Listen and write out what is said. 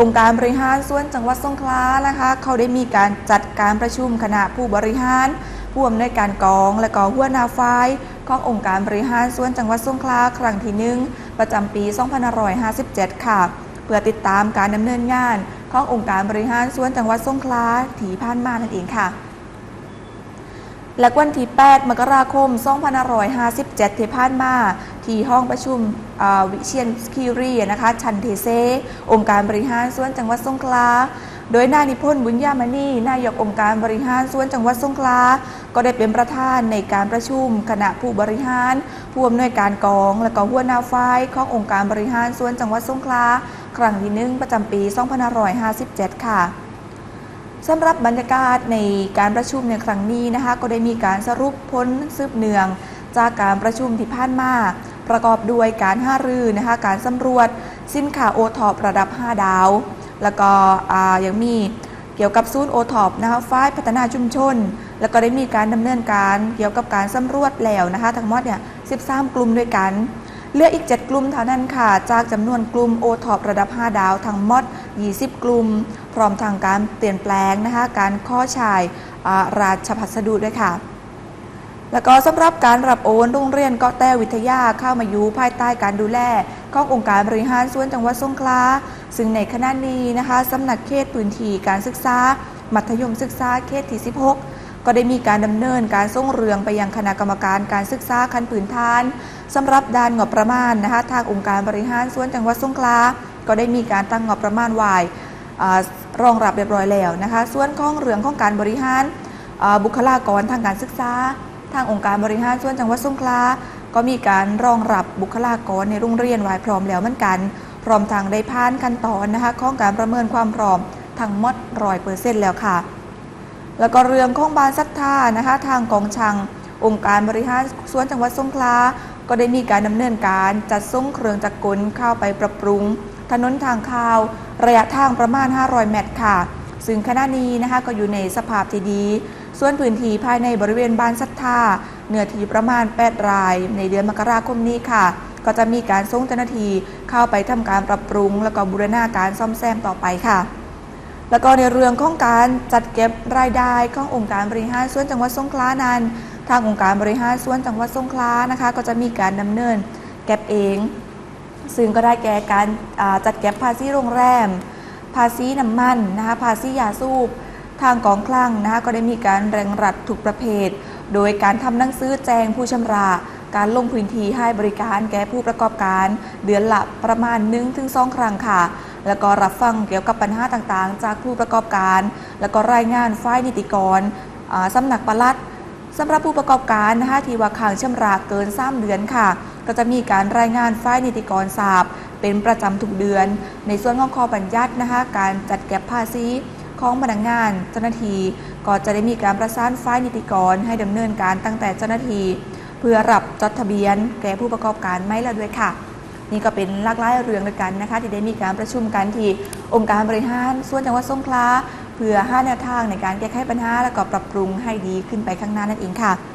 องค์การบริหารส่วนจังหวัดสงขลานะคะเขาได้มีการจัดการประชุมคณะผู้บริหารผู้อำนวยการกองและก็หัวหน้าฝ่ายขององค์การบริหารส่วนจังหวัดสงขลาครั้งที่หนึ่งประจำปี 2557 ค่ะ เพื่อติดตามการดำเนินงานขององค์การบริหารส่วนจังหวัดสงขลาที่ผ่านมานั่นเองค่ะ และวันที่ 8 มกราคม 2557 ที่ผ่านมา ที่ห้องประชุมวิเชียนคีรีนะคะ ชันเทเซ องค์การบริหารส่วนจังหวัดสงขลา โดยนายนิพนธ์บุญญามณีนายกองค์การบริหารส่วนจังหวัดสงขลา ก็ได้เป็นประธานในการประชุมคณะผู้บริหาร ผู้อำนวยการกอง และก็หัวหน้าฝ่ายขององค์การบริหารส่วนจังหวัดสงขลา ครั้งที่หนึ่งประจำปี 2557 ค่ะ สำหรับบรรยากาศในการประชุมในครั้งนี้นะคะก็ได้มีการสรุปพ้นสืบเนือง จากการประชุมที่ผ่านมา ประกอบด้วยการห้ารือนะคะการสำรวจ สินค้าโอท็อประดับ 5 ดาว แล้วก็ยังมีเกี่ยวกับศูนย์โอท็อปนะคะฝ่ายพัฒนาชุมชน แล้วก็ได้มีการดำเนินการเกี่ยวกับการสำรวจแล้วนะคะทั้งหมดเนี่ย 13 กลุ่มด้วยกัน เหลืออีก 7 กลุ่มเท่านั้นค่ะ จากจำนวนกลุ่มโอท็อประดับ 5 ดาวทั้งหมด 20 กลุ่ม พร้อมทางการเปลี่ยนแปลงนะคะ การข้อชายราชพัสดุด้วยค่ะ แล้วก็สำหรับการรับโอนโรงเรียนเกาะแต้วิทยาเข้ามาอยู่ภายใต้การดูแลขององค์การบริหารส่วนจังหวัดสงขลา ซึ่งในขณะนี้นะคะสำนักเขตพื้นที่การศึกษา มัธยมศึกษาเขตที่ 16 ก็ได้มีการดำเนินการส่งเรืองไปยังคณะกรรมการการศึกษาขั้นพื้นฐานสำหรับด้านงบประมาณนะคะทางองค์การบริหารส่วนจังหวัดสงขลาก็ได้มีการตั้งงบประมาณไว้อ่ารองรับเรียบร้อยแล้วนะคะ ส่วนของเรื่องของการบริหารบุคลากรทางการศึกษา ทางองค์การบริหารส่วนจังหวัดสงขลาก็มีการรองรับบุคลากรในโรงเรียนไว้พร้อมแล้วเหมือนกัน พร้อมทางได้ผ่านขั้นตอนนะคะของการประเมินความพร้อมทั้งหมดร้อยเปอร์เซ็นต์แล้วค่ะ แล้วก็เรื่องของบานศรัทธานะคะทางกองชัง องค์การบริหารส่วนจังหวัดสงขลาก็ได้มีการดำเนินการจัดส่งเครื่องจักรกลเข้าไปปรับปรุง ถนนทางข้าว ระยะทางประมาณ 500 เมตรค่ะ ซึ่งขณะนี้นะคะก็อยู่ในสภาพที่ดี ส่วนพื้นที่ภายในบริเวณบ้านศรัทธาเนื้อที่ประมาณ 8 ราย ในเดือนมกราคมนี้ค่ะ ก็จะมีการส่งเจ้าหน้าที่เข้าไปทำการปรับปรุง แล้วก็บูรณาการซ่อมแซมต่อไปค่ะ แล้วก็ในเรื่องของการจัดเก็บรายได้ขององค์การบริหารส่วนจังหวัดสงขลานั้น ทางองค์การบริหารส่วนจังหวัดสงขลานะคะ ก็จะมีการดำเนินเก็บเอง ซึ่งก็ได้แก่การจัดเก็บภาษีโรงแรม ภาษีน้ำมันนะคะภาษียาสูบทางกองคลังนะคะก็ได้มีการแรงรัดทุกประเภท โดยการทำหนังสือแจ้งผู้ชำระการลงพื้นที่ให้บริการแก่ผู้ประกอบการ เดือนละประมาณ 1-2 ครั้งค่ะ แล้วก็รับฟังเกี่ยวกับปัญหาต่างๆ จากผู้ประกอบการ แล้วก็รายงานฝ่ายนิติกรสำนักปลัดสำหรับผู้ประกอบการนะคะที่ว่าค้างชำระเกิน3เดือนค่ะ ก็จะมีการรายงานฝ่ายนิติกรทราบ เป็นประจำทุกเดือน ในส่วนของข้อบัญญัตินะคะการจัดเก็บภาษีของพนักงานเจ้าหน้าที่ก็จะได้มีการประสานฝ่ายนิติกรให้ดำเนินการตั้งแต่เจ้าหน้าที่เพื่อรับจดทะเบียน แก่ผู้ประกอบการไม่ละด้วยค่ะ นี่ก็เป็นหลากหลายเรื่องด้วยกันนะคะ ที่ได้มีการประชุมกันที่องค์การบริหารส่วนจังหวัดสงขลาเพื่อหาแนวทางในการแก้ไขปัญหาและก็ปรับปรุงให้ดีขึ้นไปข้างหน้านั่นเองค่ะ